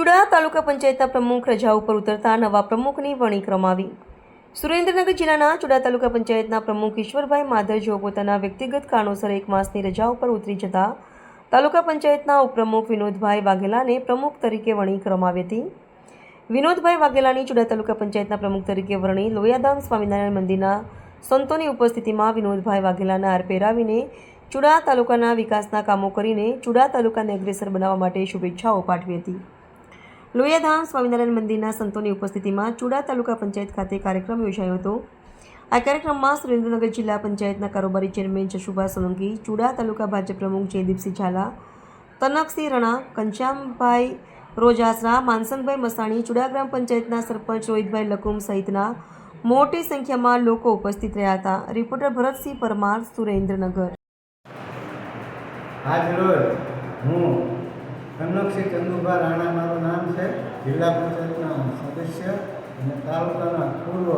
ચુડા તાલુકા પંચાયતના પ્રમુખ રજા ઉપર ઉતરતા નવા પ્રમુખની વણી ક્રમાવી સુરેન્દ્રનગર જિલ્લાના ચુડા તાલુકા પંચાયતના પ્રમુખ ઈશ્વરભાઈ માધર જેઓ પોતાના વ્યક્તિગત કારણોસર એક માસની રજા ઉપર ઉતરી જતા તાલુકા પંચાયતના ઉપપ્રમુખ વિનોદભાઈ વાઘેલાને પ્રમુખ તરીકે વણી ક્રમાવી હતી. વિનોદભાઈ વાઘેલાની ચુડા તાલુકા પંચાયતના પ્રમુખ તરીકે વરણી લોયાધામ સ્વામિનારાયણ મંદિરના સંતોની ઉપસ્થિતિમાં વિનોદભાઈ વાઘેલાના હાર પહેરાવીને ચુડા તાલુકાના વિકાસના કામો કરીને ચુડા તાલુકાને અગ્રેસર બનાવવા માટે શુભેચ્છાઓ પાઠવી હતી. લોયાધામ સ્વામિનારાયણ મંદિરના સંતોની ઉપસ્થિતિમાં ચુડા તાલુકા પંચાયત ખાતે કાર્યક્રમ યોજાયો હતો. આ કાર્યક્રમમાં સુરેન્દ્રનગર જિલ્લા પંચાયતના કારોબારી ચેરમેન જશુભા સોલંકી, ચુડા તાલુકા ભાજપ પ્રમુખ જયદીપસિંહ ઝાલા, તનકસિંહ રણા કંચામભાઈ રોજાસરા માનસંગભાઈ મસાણી, ચુડા ગ્રામ પંચાયતના સરપંચ રોહિતભાઈ લકુમ સહિતના મોટી સંખ્યામાં લોકો ઉપસ્થિત રહ્યા હતા. રિપોર્ટર ભરતસિંહ પરમાર, સુરેન્દ્રનગર. આજ રોજ હું કનકસિંહ ચંદુભા રાણા મારું નામ છે. જિલ્લા પંચાયતના સદસ્ય અને તાલુકાના પૂર્વ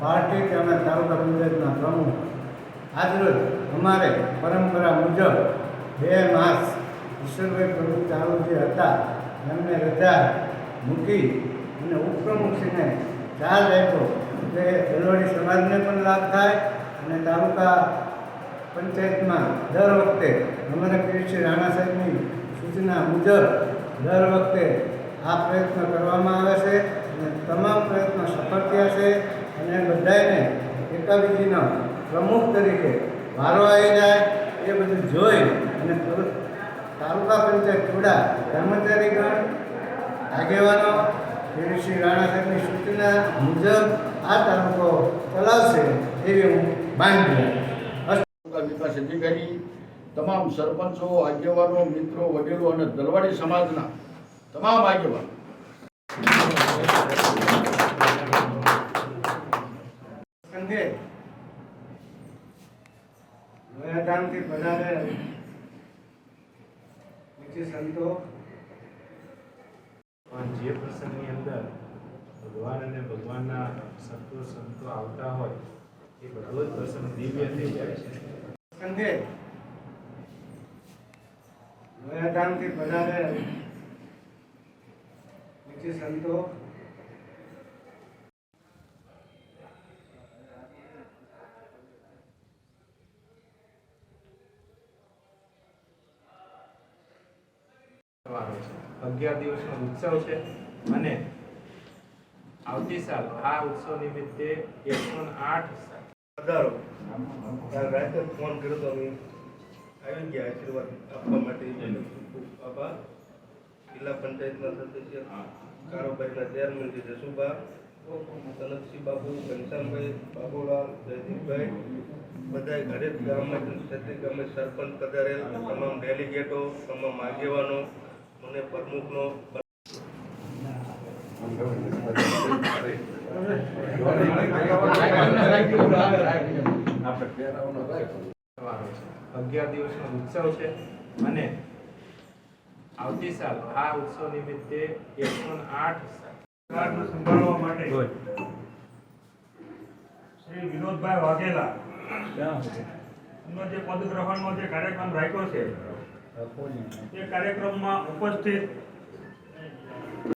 પાર્ટી તેમજ તાલુકા પંચાયતના પ્રમુખ. આજરોજ અમારે પરંપરા મુજબ બે માસ ઈશ્વરભાઈ પ્રભુ ચાલુ જે હતા, એમને રજા મૂકી અને ઉપપ્રમુખશ્રીને ચાર્જ આપ્યો. એટલે દલવાડી સમાજને પણ લાભ થાય અને તાલુકા પંચાયતમાં દર વખતે અમારા શ્રી રાણા સાહેબની સૂચના મુજબ દર વખતે આ પ્રયત્ન કરવામાં આવે છે અને તમામ પ્રયત્નો સફળ થયા છે અને બધાને એકાબીજીનો પ્રમુખ તરીકે વારો આવી જાય એ બધું જોઈ અને તાલુકા પંચાયત ચૂડા કર્મચારીગણ આગેવાનો શ્રી રાણા સાહેબની સૂચના મુજબ આ તાલુકો ચલાવશે એવી હું બાંધી વિકાસ અધિકારી તમામ સરપંચો આગેવાનો મિત્રો વડીલો અને દલવાડી સમાજના તમામ આગેવાનો. સંઘે લોયાધામથી પધારે નીચે સંતો? પણ જે પ્રસંગની અંદર ભગવાન અને ભગવાનના સંતો સંતો આવતા હોય એ બધો જ પ્રસંગ દિવ્ય થઈ જાય છે. સંઘે લોયાધામથી વધારે નીચે સંતો. અગિયાર દિવસનો ઉત્સવ છે અને આવતી સાલ આ ઉત્સવ નિમિત્તે એકસો આઠ પધારો ફોન કર્યો તો આવી આશીર્વાદ આપવા માટે. ખૂબ આભાર. જિલ્લા પંચાયતના સદસ્ય કારોબારીના ચેરમેન શ્રી જસુભા સનતસિંહ બાબુ ઘનશ્યામભાઈ બાબુલાલ, જયદીપભાઈ બધા ઘરે ગામમાં ક્ષેત્રીય ગામે સરપંચ પધારેલ તમામ ડેલિગેટો, તમામ આગેવાનો, મને પ્રમુખનો તહેવારો છે. અગિયાર દિવસનો ઉત્સવ છે અને આવતી સાલ આ ઉત્સવ નિમિત્તે એકસો આઠ સંભાળવા માટે શ્રી વિનોદભાઈ વાઘેલા એમનો જે પદગ્રહણનો જે કાર્યક્રમ રાખ્યો છે તે કાર્યક્રમમાં ઉપસ્થિત